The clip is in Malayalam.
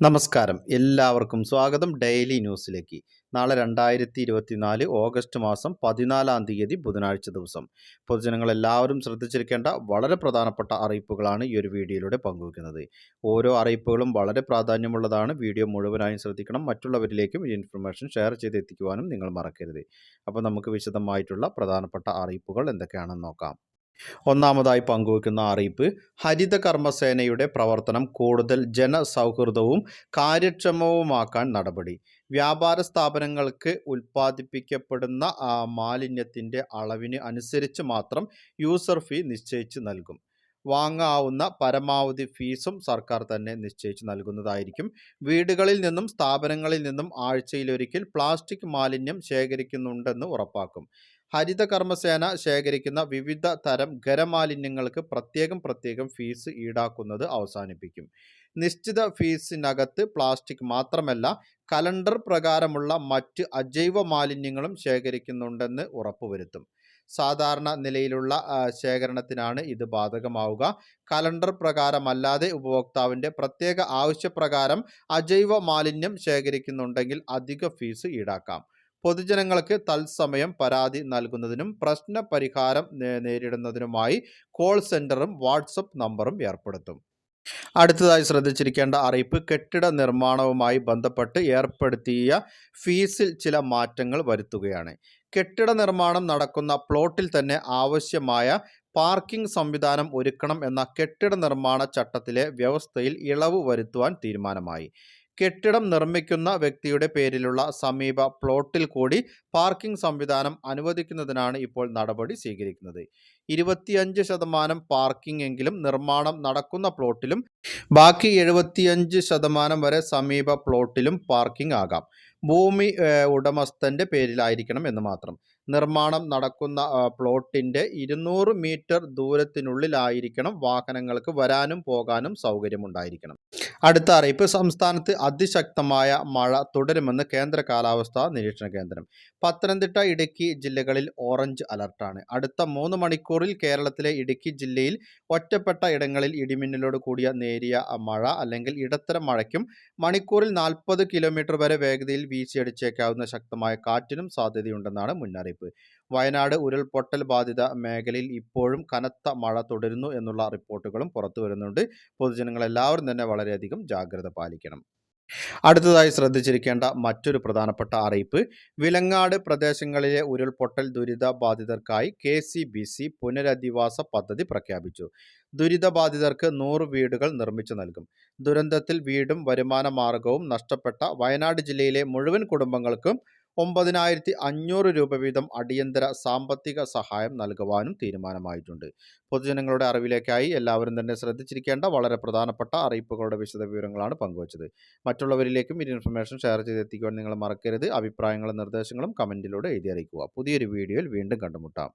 നമസ്കാരം. എല്ലാവർക്കും സ്വാഗതം ഡെയിലി ന്യൂസിലേക്ക്. നാളെ രണ്ടായിരത്തി ഇരുപത്തിനാല് ഓഗസ്റ്റ് മാസം പതിനാലാം തീയതി ബുധനാഴ്ച ദിവസം. പൊതുജനങ്ങൾ എല്ലാവരും ശ്രദ്ധിച്ചിരിക്കേണ്ട വളരെ പ്രധാനപ്പെട്ട അറിയിപ്പുകളാണ് ഈ ഒരു വീഡിയോയിലൂടെ പങ്കുവയ്ക്കുന്നത്. ഓരോ അറിയിപ്പുകളും വളരെ പ്രാധാന്യമുള്ളതാണ്. വീഡിയോ മുഴുവനായും ശ്രദ്ധിക്കണം. മറ്റുള്ളവരിലേക്കും ഈ ഇൻഫർമേഷൻ ഷെയർ ചെയ്ത് എത്തിക്കുവാനും നിങ്ങൾ മറക്കരുത്. അപ്പോൾ നമുക്ക് വിശദമായിട്ടുള്ള പ്രധാനപ്പെട്ട അറിയിപ്പുകൾ എന്തൊക്കെയാണെന്ന് നോക്കാം. ഒന്നാമതായി പങ്കുവയ്ക്കുന്ന അറിയിപ്പ് ഹരിത കർമ്മസേനയുടെ പ്രവർത്തനം കൂടുതൽ ജനസൗഹൃദവും കാര്യക്ഷമവുമാക്കാൻ നടപടി വ്യാപാര സ്ഥാപനങ്ങൾക്ക് ഉൽപ്പാദിപ്പിക്കപ്പെടുന്ന മാലിന്യത്തിന്റെ അളവിന് അനുസരിച്ച് മാത്രം യൂസർ ഫീ നിശ്ചയിച്ച് നൽകും. വാങ്ങാവുന്ന പരമാവധി ഫീസും സർക്കാർ തന്നെ നിശ്ചയിച്ച് നൽകുന്നതായിരിക്കും. വീടുകളിൽ നിന്നും സ്ഥാപനങ്ങളിൽ നിന്നും ആഴ്ചയിലൊരിക്കൽ പ്ലാസ്റ്റിക് മാലിന്യം ശേഖരിക്കുന്നുണ്ടെന്ന് ഉറപ്പാക്കും. ഹരിത കർമ്മസേന ശേഖരിക്കുന്ന വിവിധ തരം ഖരമാലിന്യങ്ങൾക്ക് പ്രത്യേകം പ്രത്യേകം ഫീസ് ഈടാക്കുന്നത് അവസാനിപ്പിക്കും. നിശ്ചിത ഫീസിനകത്ത് പ്ലാസ്റ്റിക് മാത്രമല്ല കലണ്ടർ പ്രകാരമുള്ള മറ്റ് അജൈവ മാലിന്യങ്ങളും ശേഖരിക്കുന്നുണ്ടെന്ന് ഉറപ്പുവരുത്തും. സാധാരണ നിലയിലുള്ള ശേഖരണത്തിനാണ് ഇത് ബാധകമാവുക. കലണ്ടർ പ്രകാരമല്ലാതെ ഉപഭോക്താവിന്റെ പ്രത്യേക ആവശ്യപ്രകാരം അജൈവ മാലിന്യം ശേഖരിക്കുന്നുണ്ടെങ്കിൽ അധിക ഫീസ് ഈടാക്കാം. പൊതുജനങ്ങൾക്ക് തത്സമയം പരാതി നൽകുന്നതിനും പ്രശ്ന പരിഹാരം നേരിടുന്നതിനുമായി കോൾ സെന്ററും വാട്സപ്പ് നമ്പറും ഏർപ്പെടുത്തും. അടുത്തതായി ശ്രദ്ധിച്ചിരിക്കേണ്ട അറിയിപ്പ് കെട്ടിട നിർമ്മാണവുമായി ബന്ധപ്പെട്ട് ഏർപ്പെടുത്തിയ ഫീസിൽ ചില മാറ്റങ്ങൾ വരുത്തുകയാണ്. കെട്ടിട നിർമ്മാണം നടക്കുന്ന പ്ലോട്ടിൽ തന്നെ ആവശ്യമായ പാർക്കിംഗ് സംവിധാനം ഒരുക്കണം എന്ന കെട്ടിട നിർമ്മാണ ചട്ടത്തിലെ വ്യവസ്ഥയിൽ ഇളവ് വരുത്തുവാൻ തീരുമാനമായി. കെട്ടിടം നിർമ്മിക്കുന്ന വ്യക്തിയുടെ പേരിലുള്ള സമീപ പ്ലോട്ടിൽ കൂടി പാർക്കിംഗ് സംവിധാനം അനുവദിക്കുന്നതിനാണ് ഇപ്പോൾ നടപടി സ്വീകരിക്കുന്നത്. ഇരുപത്തിയഞ്ച് ശതമാനം പാർക്കിംഗ് എങ്കിലും നിർമ്മാണം നടക്കുന്ന പ്ലോട്ടിലും ബാക്കി എഴുപത്തിയഞ്ച് ശതമാനം വരെ സമീപ പ്ലോട്ടിലും പാർക്കിംഗ് ആകാം. ഭൂമി ഉടമസ്ഥന്റെ പേരിലായിരിക്കണം എന്ന് മാത്രം. നിർമ്മാണം നടക്കുന്ന പ്ലോട്ടിന്റെ ഇരുന്നൂറ് മീറ്റർ ദൂരത്തിനുള്ളിലായിരിക്കണം വാഹനങ്ങൾക്ക് വരാനും പോകാനും സൗകര്യമുണ്ടായിരിക്കണം. അടുത്ത അറിയിപ്പ് സംസ്ഥാനത്ത് അതിശക്തമായ മഴ തുടരുമെന്ന് കേന്ദ്ര കാലാവസ്ഥാ നിരീക്ഷണ കേന്ദ്രം. പത്തനംതിട്ട ഇടുക്കി ജില്ലകളിൽ ഓറഞ്ച് അലർട്ടാണ്. അടുത്ത മൂന്ന് മണിക്കൂറിൽ കേരളത്തിലെ ഇടുക്കി ജില്ലയിൽ ഒറ്റപ്പെട്ട ഇടങ്ങളിൽ ഇടിമിന്നലോട് കൂടിയ നേരിയ മഴ അല്ലെങ്കിൽ ഇടത്തരം മഴയ്ക്കും മണിക്കൂറിൽ നാൽപ്പത് കിലോമീറ്റർ വരെ വേഗതയിൽ വീശിയടിച്ചേക്കാവുന്ന ശക്തമായ കാറ്റിനും സാധ്യതയുണ്ടെന്നാണ് മുന്നറിയിപ്പ് വയനാട് ഉരുൾപൊട്ടൽ ബാധിത മേഖലയിൽ ഇപ്പോഴും കനത്ത മഴ തുടരുന്നു എന്നുള്ള റിപ്പോർട്ടുകളും പുറത്തു വരുന്നുണ്ട്. പൊതുജനങ്ങൾ എല്ലാവരും തന്നെ വളരെയധികം ജാഗ്രത പാലിക്കണം. അടുത്തതായി ശ്രദ്ധിച്ചിരിക്കേണ്ട മറ്റൊരു പ്രധാനപ്പെട്ട അറിയിപ്പ്. വിലങ്ങാട് പ്രദേശങ്ങളിലെ ഉരുൾപൊട്ടൽ ദുരിത ബാധിതർക്കായി കെ സി ബി സി പുനരധിവാസ പദ്ധതി പ്രഖ്യാപിച്ചു. ദുരിതബാധിതർക്ക് നൂറ് വീടുകൾ നിർമ്മിച്ചു നൽകും. ദുരന്തത്തിൽ വീടും വരുമാന മാർഗവും നഷ്ടപ്പെട്ട വയനാട് ജില്ലയിലെ മുഴുവൻ കുടുംബങ്ങൾക്കും ഒമ്പതിനായിരത്തി അഞ്ഞൂറ് രൂപ വീതം അടിയന്തര സാമ്പത്തിക സഹായം നൽകുവാനും തീരുമാനമായിട്ടുണ്ട്. പൊതുജനങ്ങളുടെ അറിവിലേക്കായി എല്ലാവരും തന്നെ ശ്രദ്ധിച്ചിരിക്കേണ്ട വളരെ പ്രധാനപ്പെട്ട അറിയിപ്പുകളുടെ വിശദ വിവരങ്ങളാണ് പങ്കുവച്ചത്. മറ്റുള്ളവരിലേക്കും ഈ ഇൻഫർമേഷൻ ഷെയർ ചെയ്തെത്തിക്കുവാൻ നിങ്ങൾ മറക്കരുത്. അഭിപ്രായങ്ങളും നിർദ്ദേശങ്ങളും കമന്റിലൂടെ എഴുതി അറിയിക്കുക. പുതിയൊരു വീഡിയോയിൽ വീണ്ടും കണ്ടുമുട്ടാം.